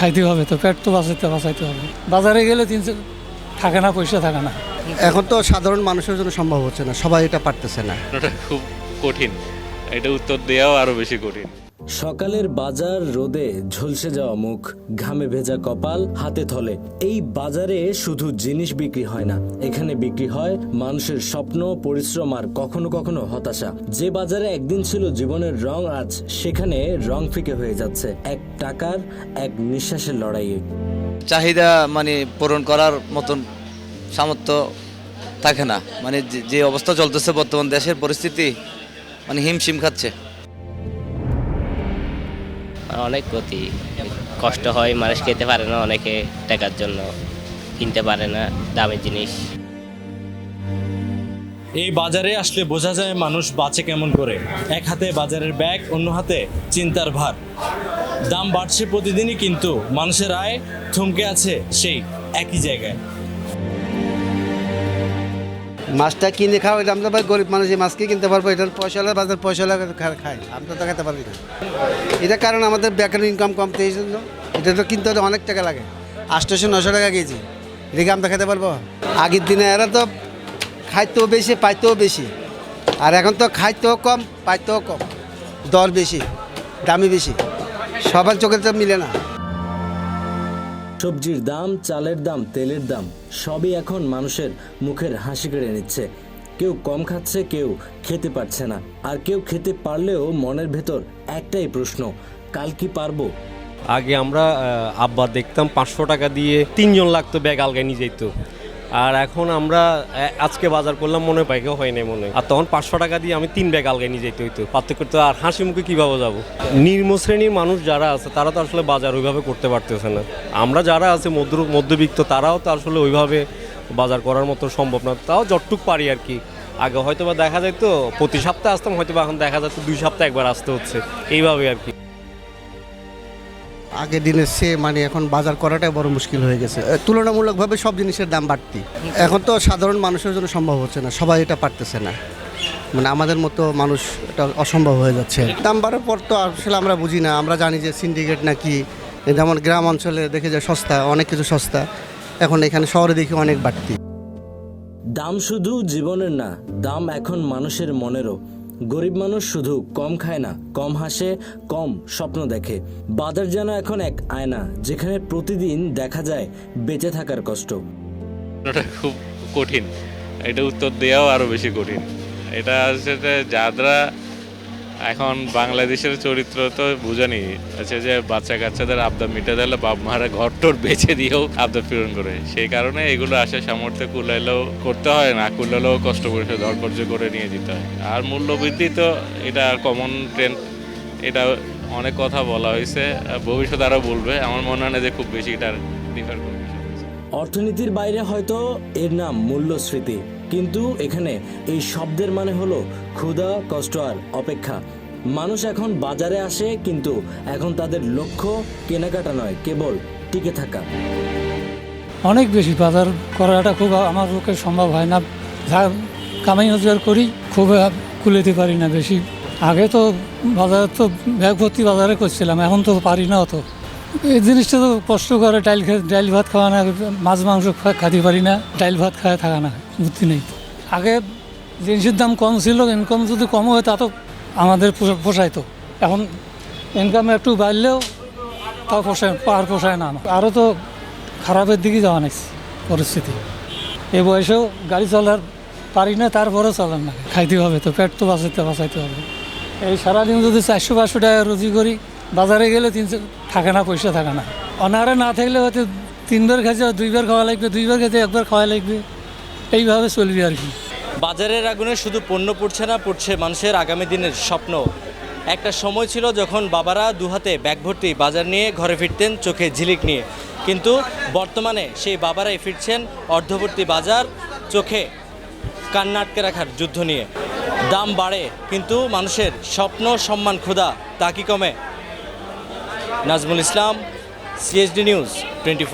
খাইতে হবে তো পেট তো বাঁচাইতে বাঁচাইতে হবে। বাজারে গেলে তিনশো থাকে না পয়সা থাকে না। এখন তো সাধারণ মানুষের জন্য সম্ভব হচ্ছে না সবাই এটা পারতেছে না। খুব কঠিন। এটা উত্তর দেওয়াও আরও বেশি কঠিন। সকালের বাজার রোদে ঝলসে যাওয়া মুখ, ঘামে ভেজা কপাল, হাতে থলে। এই বাজারে শুধু জিনিস বিক্রি হয় না। এখানে বিক্রি হয় মানুষের স্বপ্ন, পরিশ্রম আর কখনো কখনো হতাশা। যে বাজারে একদিন ছিল জীবনের রং, আজ সেখানে রং ফিকে হয়ে যাচ্ছে। এক টাকার, এক নিঃশ্বাসের লড়াইয়ে। চাহিদা মানে পূরণ করার মতন সামর্থ্য থাকে না। মানে যে- অবস্থা চলতেছে বর্তমান দেশের পরিস্থিতি মানে হিমশিম খাচ্ছে। অনেক ক্ষতি। কষ্ট হয়, মানুষ খেতে পারে না অনেকে টাকার জন্য। কিনতে পারে না, দামি জিনিস। এই বাজারে আসলে বোঝা যায় মানুষ বাঁচে কেমন করে। এক হাতে বাজারের ব্যাগ, অন্য হাতে চিন্তার ভার। দাম বাড়ছে প্রতিদিনই কিন্তু মানুষের আয় থমকে আছে সেই একই জায়গায়। মাছটা কিনে খাও এটা আমরা গরিব মানুষ, এই মাছকে কিনতে পারব, এটার পয়সা হলে বাজার পয়সা হলে খা- খাই। আমরা তো খেতে পারি না। এটা কারণ আমাদের বেকার ইনকাম কম তো এই জন্য। এটা তো কিনতে হলে অনেক টাকা লাগে। আটশোশো, নশো টাকা কেজি। এদিকে আমরা খেতে পারব? আগের দিনে এরা তো খাইতেও বেশি, পাইতেও বেশি। আর এখন তো খাইতেও কম, পাইতেও কম। দর বেশি, দামি বেশি। সবার চোখে তো মিলে না। সবজির দাম, চালের দাম, তেলের দাম, সবই এখন মানুষের মুখের হাসি কেড়ে নিচ্ছে। কেউ কম খাচ্ছে, কেউ খেতে পারছে না। আর কেউ খেতে পারলেও মনের ভেতর একটাই প্রশ্ন, কাল কি পারব? আগে আমরা আব্বা দেখতাম পাঁচশো টাকা দিয়ে তিনজন লাগতো ব্যাগ আলগায় নিয়ে যেত আর এখন আমরা আজকে বাজার করলাম, মনে ব্যাগও হয় নাই মনে। আর তখন পাঁচশো টাকা দিয়ে আমি তিন ব্যাগ আলগায় নিয়ে যেতে হইতো। পার্থক্য তো, আর হাসি মুখে কীভাবে যাব? নিম্ন শ্রেণির মানুষ যারা আছে, তারা তো আসলে বাজার ওইভাবে করতে পারতেছে না। আমরা যারা আছে, মধ্য, মধ্যবিত্ত, তারাও তো আসলে ওইভাবে বাজার করার মতো সম্ভব না। তাও যতটুক পারি আর কি। আগে হয়তো বা দেখা যায় তো প্রতি সপ্তাহে আসতাম হয়তো বা এখন দেখা যাচ্ছে দুই সপ্তাহে একবার আসতে হচ্ছে। এইভাবে আর কি। আগের দিনের সে মানে এখন বাজার করাটাই বড় মুশকিল হয়ে গেছে। তুলনামূলকভাবে সব জিনিসের দাম বাড়তি। এখন তো সাধারণ মানুষের জন্য সম্ভব হচ্ছে না, সবাই এটা পারতেছে না। মানে আমাদের মতো মানুষ এটা অসম্ভব হয়ে যাচ্ছে। দাম বাড়ার পর তো আসলে আমরা বুঝি না, আমরা জানি যে সিন্ডিকেট নাকি যেমন গ্রাম অঞ্চলে দেখে যায় সস্তা, অনেক কিছু সস্তা। এখন এখানে শহরে দেখি অনেক বাড়তি। দাম শুধু জীবনের না, দাম এখন মানুষের মনেরও। গরিব মানুষ শুধু কম খায় না, কম হাসে, কম স্বপ্ন দেখে। বাজার যেন এখন এক আয়না, যেখানে প্রতিদিন দেখা যায় বেঁচে থাকার কষ্ট। এটা খুব কঠিন। এটা উত্তর দেওয়াও আরও বেশি কঠিন। এটা হচ্ছে যারা এখন বাংলাদেশের চরিত্র তো বুঝানি আছে যে বাচ্চা কাচ্চাদের আবদার মিটাতে দিলে বাপ মারা ঘর টর বেঁচে দিয়েও আবদার পূরণ করে। সেই কারণে এগুলো আসে সামর্থ্য কুলাইলেও করতে হয়, না কুলালেও কষ্ট করে সে ধরকর্য করে নিয়ে যেতে হয়। আর মূল্যবৃদ্ধি তো এটা কমন ট্রেন্ড এটা অনেক কথা বলা হয়েছে ভবিষ্যতে আরও বলবে। আমার মনে হয় না যে খুব বেশি এটা ডিফার করবে। অর্থনীতির বাইরে হয়তো এর নাম মূল্যস্মৃতি কিন্তু এখানে এই শব্দের মানে হলো ক্ষুধা, কষ্ট আর অপেক্ষা। মানুষ এখন বাজারে আসে, কিন্তু এখন তাদের লক্ষ্য কেনাকাটা নয়, কেবল টিকে থাকা। অনেক বেশি বাজার করাটা খুব আমার পক্ষে সম্ভব হয় না। যা কামাই রোজগার করি, খুব কুলেতে পারি না বেশি। আগে তো বাজার তো ব্যাগ ভর্তি বাজারে করছিলাম, এখন তো পারি না অত। এই জিনিসটা তো কষ্ট করে, ডাইল ডাইল ভাত খাওয়া না, মাছ, মাংস খাতে পারি না, ডাইল ভাত খাওয়া থাকা না, বুদ্ধি নেই। আগে জিনিসের দাম কম ছিল ইনকাম যদি কম হয়, তা তো আমাদের পোষা- পোষাইতো। এখন ইনকাম একটু বাড়লেও তাও পোষায় আর পোষায় না। আরও তো খারাপের দিকে যাওয়া নাকি পরিস্থিতি। এই বয়সেও গাড়ি চলার পারি না, তারপরেও চলার না। খাইতে হবে তো, পেট তো বাঁচাইতে বাঁচাইতে হবে। এই সারাদিন যদি চারশো পাঁচশো টাকা রুজি করি বাজারে গেলে তিনশো থাকে না, পয়সা থাকে না। অনারে না থাকলে হয়তো তিনবার খাইছে, দুইবার খাওয়া লাগবে, দুইবার খেতে একবার খাওয়া লাগবে। এইভাবে চলবে আর কি। বাজারের আগুনে শুধু পণ্য পড়ছে না, পড়ছে মানুষের আগামী দিনের স্বপ্ন। একটা সময় ছিল যখন বাবারা দুহাতে ব্যাগ ভর্তি বাজার নিয়ে ঘরে ফিরতেন, চোখে ঝিলিক নিয়ে। কিন্তু বর্তমানে সেই বাবারাই ফিরছেন অর্ধবর্তী বাজার, চোখে কান্না আটকে রাখার যুদ্ধ নিয়ে। দাম বাড়ে, কিন্তু মানুষের স্বপ্ন, সম্মান, ক্ষুধা, তা কি কমে? Nazmul Islam CSD news twenty